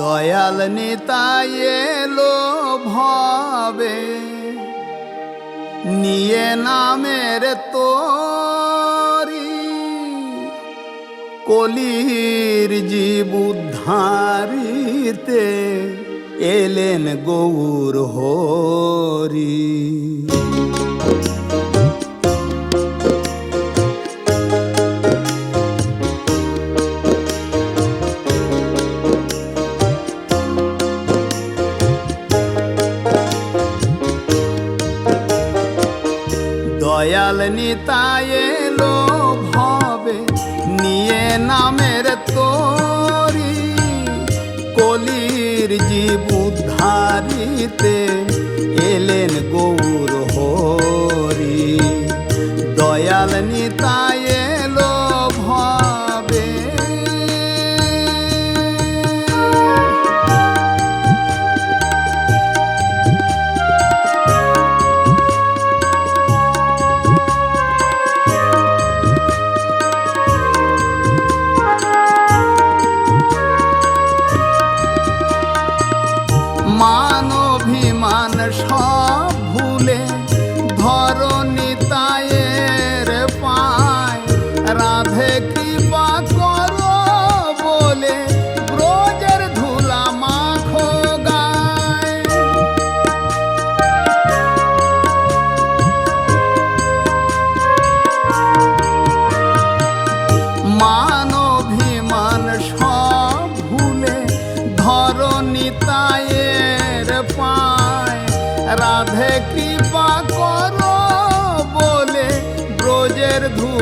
দয়াল নিতাই এলো ভবে নিয়ে নামের তোরি। কলির জীব উদ্ধারিতে এলেন গৌর হরি। দয়াল নিতায় এলো হবে। নিয়ে নামের তোরি, কলির জীব উদ্ধারিতে এলেন গৌর হরি। দয়াল নিতাই সব ভুলে ধরণী তায়ের পায়। রাধে কৃপা করো বলে ব্রজের ধুলা মাখো গায়। মান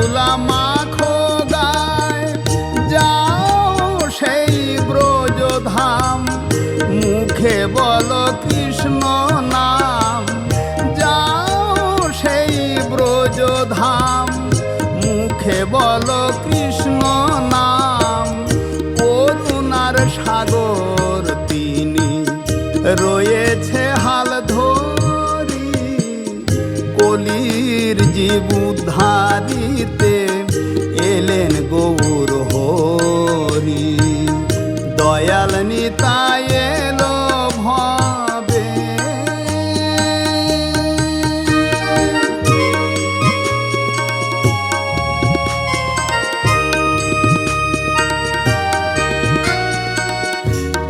ধুলা যাও সেই ব্রজধাম। মুখে বলো কৃষ্ণ নাম, যাও সেই ব্রজধাম। মুখে বলো কৃষ্ণ নাম সাগর তিনি রয়েছে কলির গৌর হরি। দয়াল এলো ভবে।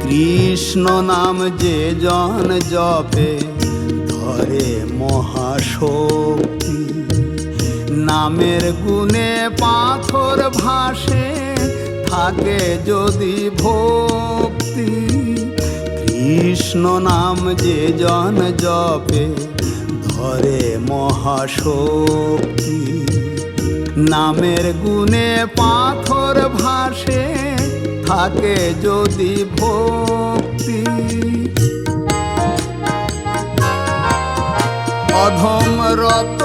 কৃষ্ণ নাম যে জন জপে ধরে মহাশক্তি। নামের গুণে পাথর ভাসে থাকে যদি ভক্তি। কৃষ্ণ নাম যে জন জপে, ধরে মহাশক্তি। নামের গুণে পাথর ভাসে থাকে যদি ভক্তি। অধম রতনের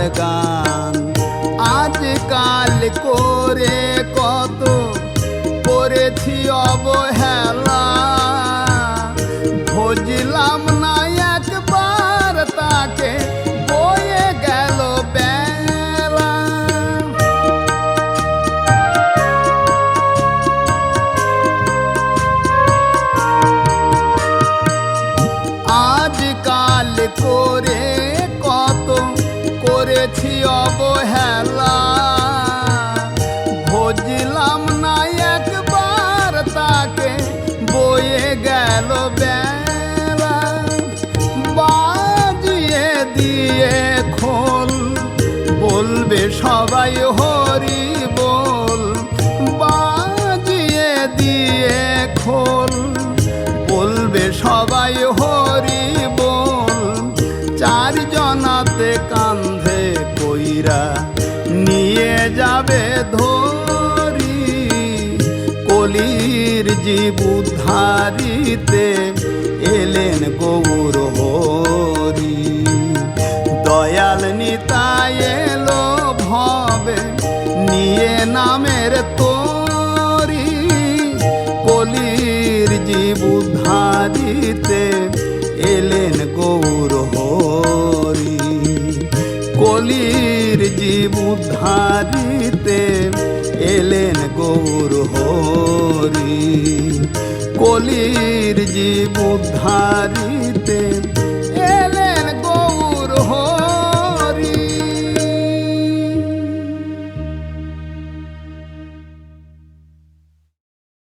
তার গান আজকাল করে সবাই হরি বল, বাজিয়ে দিয়ে খোল। বলবে সবাই হরি বল চার জনাতে কান্ধে কইরা নিয়ে যাবে ধরি। কলির জীব উদ্ধারিতে এলেন গৌর হরি। দয়াল ভবে নিয়ে নামের তোরি, কলির জীব উদ্ধারিতে এলেন গৌর হরি। কলির জীব উদ্ধারিতে এলেন গৌর হরি। কলির জীব উদ্ধারিতে